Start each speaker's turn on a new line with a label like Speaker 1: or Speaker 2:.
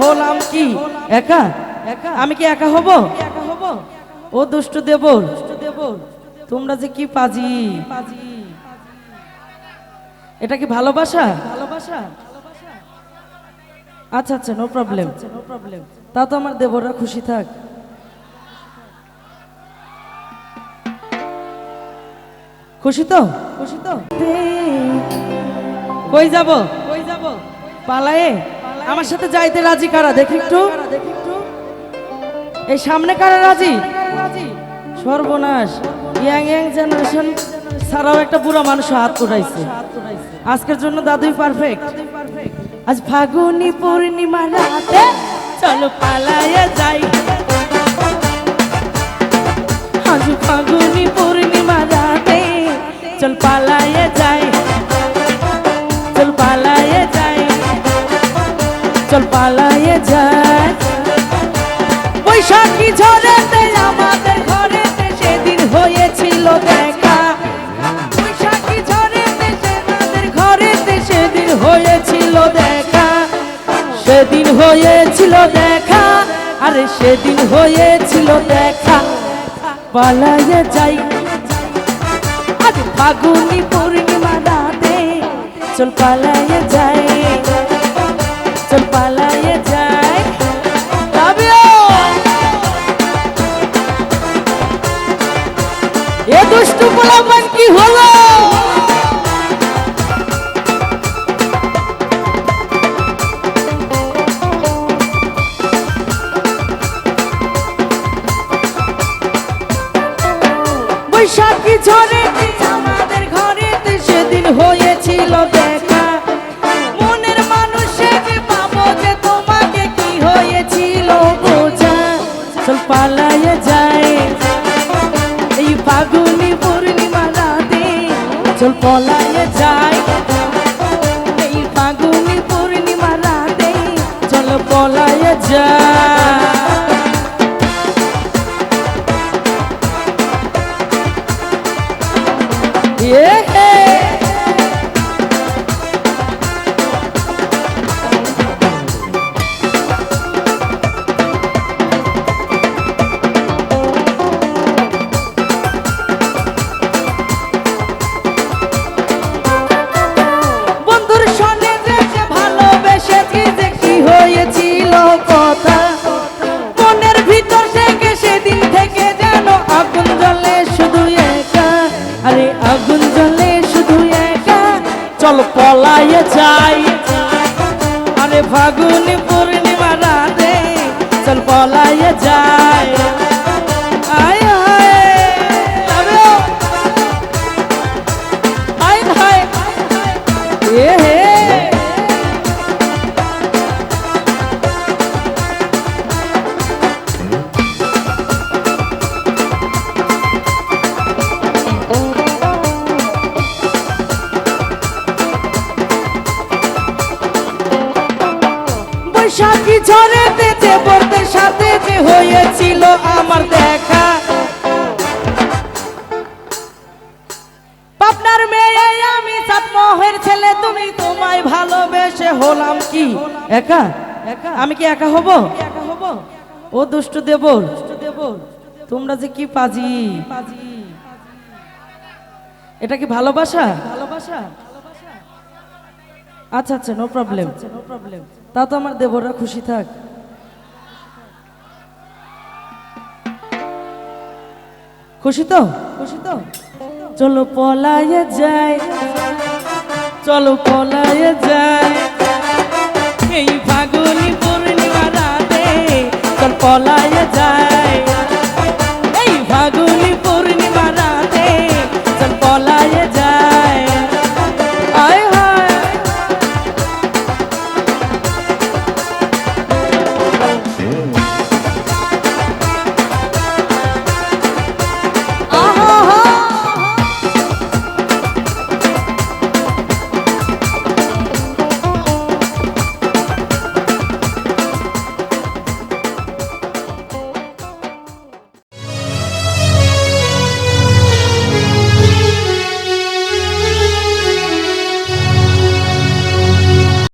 Speaker 1: হলাম কি? একা? আমি কি একা হব? ও দুষ্ট দেব তোমরা যে কি পাজি? এটা কি ভালোবাসা ভালোবাসা? আচ্ছা আচ্ছা নো প্রবলেম নো প্রবলেম তা তো আমার দেবররা খুশি থাক। খুশি তো? খুশি তো। কই যাব? কই যাব? পালায়ে? আমার সাথে যাইতে রাজি কারা? দেখি একটু। এই সামনে কারা রাজি? সর্বনাশ। ইয়াং ইয়াং জেনারেশন ছাড়াও একটা বুড়া মানুষ হাত উঠাইছে। আজকের জন্য দাদুই পারফেক্ট আজ ফাগুনি পূর্ণিমা রাতে চলো পালায়ে যাই। আজ ফাগুনি পূর্ণিমা রাতে চল পালায়ে যাই। চল পালায়ে যাই। চল পালায়ে যাই। বৈশাখী ঝড়েতে আমাদের ঘরেতে সেদিন হয়েছিল দেখা। বৈশাখী ঘরেতে সেদিন হয়েছিল দেখা। সেদিন হয়েছিল দেখা, আরে সেদিন হয়েছিল দেখা। পালাইয়ে যাই। আজ ফাগুনি পূর্ণিমা রাতে, চল পালায়ে যাই। চল পালায়ে যাই। এ দুষ্টু কি হলো? বৈশাখী আমাদের সেদিন হয়েছিল দেখা। হয়েছিল বোঝা। চল যায় এই পূর্ণিমা পলায়ে যায় এই ফাগুনি পূর্ণিমা রাতে। চল পলায়ে যায়। Yeah. আরে ফাগুন পূর্ণিমা রাতে চল পলাইয়া যায়। আয় বৈশাখী ঝড়ে যে বলতে সাথে যে হয়েছিল আমার দেখা। পাবনার মেয়ে আমি চাটমোহের ছেলে, তুমি তোমায় ভালোবেসে হলাম কি? একা? একা আমি কি একা হব? একা হব ও দুষ্ট দেব দেব তোমরা যে কি পাজি? এটা কি ভালোবাসা? ভালোবাসা আচ্ছা আচ্ছা নো প্রবলেম নো প্রবলেম তা তো আমার দেবররা খুশি থাক। খুশি তো? খুশি তো? চলো পলায়ে যাই, চলো পলায়ে যাই। এই ফাগুনি পূর্ণিমা রাতে চল পলায়ে যাই।